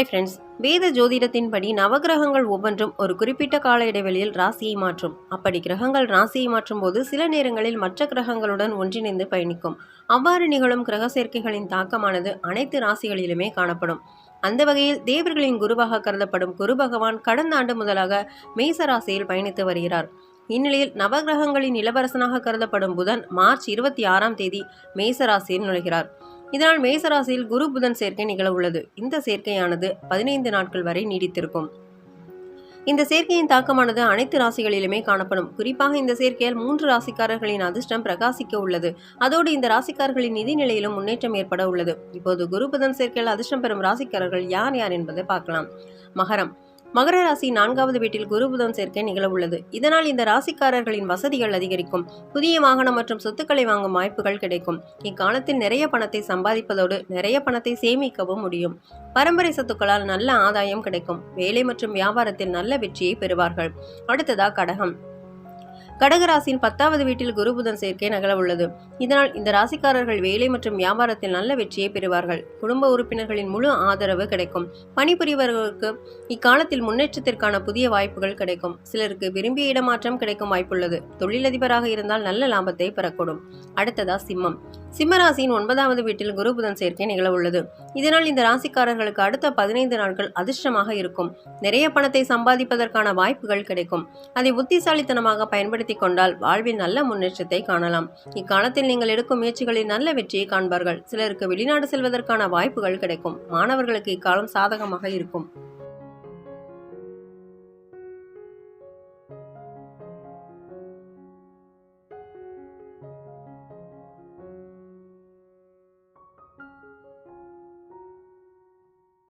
Hi friends வேத ஜோதிடத்தின்படி நவகிரகங்கள் ஒவ்வொன்றும் ஒரு குறிப்பிட்ட கால இடைவெளியில் ராசியை மாற்றும். அப்படி கிரகங்கள் ராசியை மாற்றும் போது சில நேரங்களில் மற்ற கிரகங்களுடன் ஒன்றிணைந்து பயணிக்கும். அவ்வாறு நிகழும் கிரக சேர்க்கைகளின் தாக்கமானது அனைத்து ராசிகளிலுமே காணப்படும். அந்த வகையில் தேவர்களின் குருவாக கருதப்படும் குரு பகவான் கடந்த ஆண்டு முதலாக மேச ராசியில் பயணித்து வருகிறார். இந்நிலையில் நவகிரகங்களின் இளவரசனாக கருதப்படும் புதன் மார்ச் இருபத்தி ஆறாம் தேதி மேச ராசியில் நுழைகிறார். இதனால் மேசராசியில் குரு புதன் சேர்க்கை நிகழ உள்ளது இந்த சேர்க்கையானது பதினைந்து நாட்கள் வரை நீடித்திருக்கும். இந்த சேர்க்கையின் தாக்கமானது அனைத்து ராசிகளிலுமே காணப்படும். குறிப்பாக இந்த சேர்க்கையால் மூன்று ராசிக்காரர்களின் அதிர்ஷ்டம் பிரகாசிக்க உள்ளது. அதோடு இந்த ராசிக்காரர்களின் நிதி நிலையிலும் முன்னேற்றம் ஏற்பட உள்ளது. இப்போது குரு புதன் சேர்க்கையில் அதிர்ஷ்டம் பெறும் ராசிக்காரர்கள் யார் யார் என்பதை பார்க்கலாம். மகரம். மகர ராசி நான்காவது வீட்டில் குரு புதன் சேர்க்கை நிகழவுள்ளது இதனால் இந்த ராசிக்காரர்களின் வசதிகள் அதிகரிக்கும். புதிய வாகனம் மற்றும் சொத்துக்களை வாங்கும் வாய்ப்புகள் கிடைக்கும். இக்காலத்தில் நிறைய பணத்தை சம்பாதிப்பதோடு நிறைய பணத்தை சேமிக்கவும் முடியும். பரம்பரை சொத்துக்களால் நல்ல ஆதாயம் கிடைக்கும். வேலை மற்றும் வியாபாரத்தில் நல்ல வெற்றியை பெறுவார்கள். அடுத்ததா கடகம். கடகராசியின் பத்தாவது வீட்டில் குரு புதன் சேர்க்கை நகல உள்ளது. இதனால் இந்த ராசிக்காரர்கள் வேலை மற்றும் வியாபாரத்தில் நல்ல வெற்றியை பெறுவார்கள். குடும்ப உறுப்பினர்களின் முழு ஆதரவு கிடைக்கும். பணிபுரிபவர்களுக்கு இக்காலத்தில் முன்னேற்றத்திற்கான புதிய வாய்ப்புகள் கிடைக்கும். சிலருக்கு விரும்பிய இடமாற்றம் கிடைக்கும் வாய்ப்புள்ளது. தொழிலதிபராக இருந்தால் நல்ல லாபத்தை பெறக்கூடும். அடுத்ததா சிம்மம். சிம்மராசியின் ஒன்பதாவது வீட்டில் குரு புதன் சேர்க்கை நிகழ உள்ளது. இதனால் இந்த ராசிக்காரர்களுக்கு அடுத்த பதினைந்து நாட்கள் அதிர்ஷ்டமாக இருக்கும். நிறைய பணத்தை சம்பாதிப்பதற்கான வாய்ப்புகள் கிடைக்கும். அதை புத்திசாலித்தனமாக பயன்படுத்தி பயன்படுத்தி கொண்டால் வாழ்வில் நல்ல முன்னேற்றத்தை காணலாம். இக்காலத்தில் நீங்கள் எடுக்கும் முயற்சிகளில் நல்ல வெற்றியை காண்பார்கள். சிலருக்கு வெளிநாடு செல்வதற்கான வாய்ப்புகள் கிடைக்கும். மாணவர்களுக்கு இக்காலம் சாதகமாக இருக்கும்.